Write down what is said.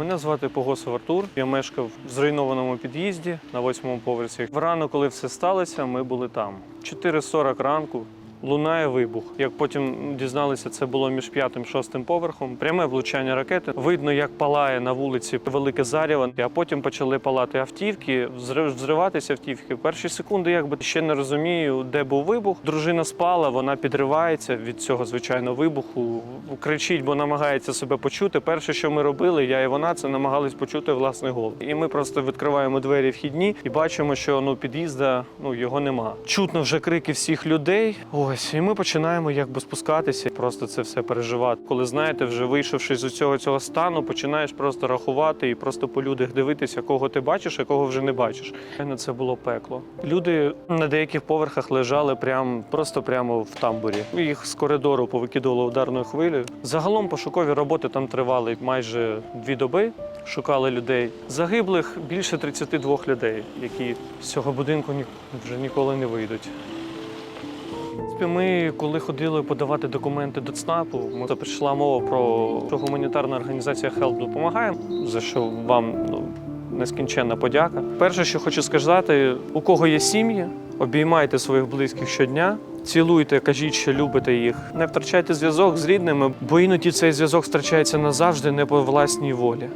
Мене звати Погосов Артур. Я мешкав в зруйнованому під'їзді на восьмому поверсі. Врано, коли все сталося, ми були там. 4.40 ранку. Лунає вибух. Як потім дізналися, це було між п'ятим і шостим поверхом. Пряме влучання ракети. Видно, як палає на вулиці велике заряво. А потім почали палати автівки, взрив- взриватися автівки. Перші секунди, якби ще не розумію, де був вибух. Дружина спала, вона підривається від цього звичайно вибуху. Кричить, бо намагається себе почути. Перше, що ми робили, я і вона, це намагались почути власний голос. І ми просто відкриваємо двері вхідні і бачимо, що ну під'їзда ну його нема. Чутно вже крики всіх людей. Ось, і ми починаємо якби спускатися, просто це все переживати. Коли знаєте, вже вийшовши з цього цього стану, починаєш просто рахувати і просто по людях дивитися, кого ти бачиш, а кого вже не бачиш. Мене це було пекло. Люди на деяких поверхах лежали прям просто прямо в тамбурі. Їх з коридору повикидувало ударною хвилею. Загалом пошукові роботи там тривали майже дві доби. Шукали людей. Загиблих більше 32 людей, які з цього будинку ні- вже ніколи не вийдуть. Принципі, Ми, коли ходили подавати документи до ЦНАПу, ми то прийшла мова про що гуманітарна організація Help допомагає, за що вам ну, нескінченна подяка. Перше, що хочу сказати, у кого є сім'ї, обіймайте своїх близьких щодня. Цілуйте, кажіть, що любите їх. Не втрачайте зв'язок з рідними, бо іноді цей зв'язок втрачається назавжди не по власній волі.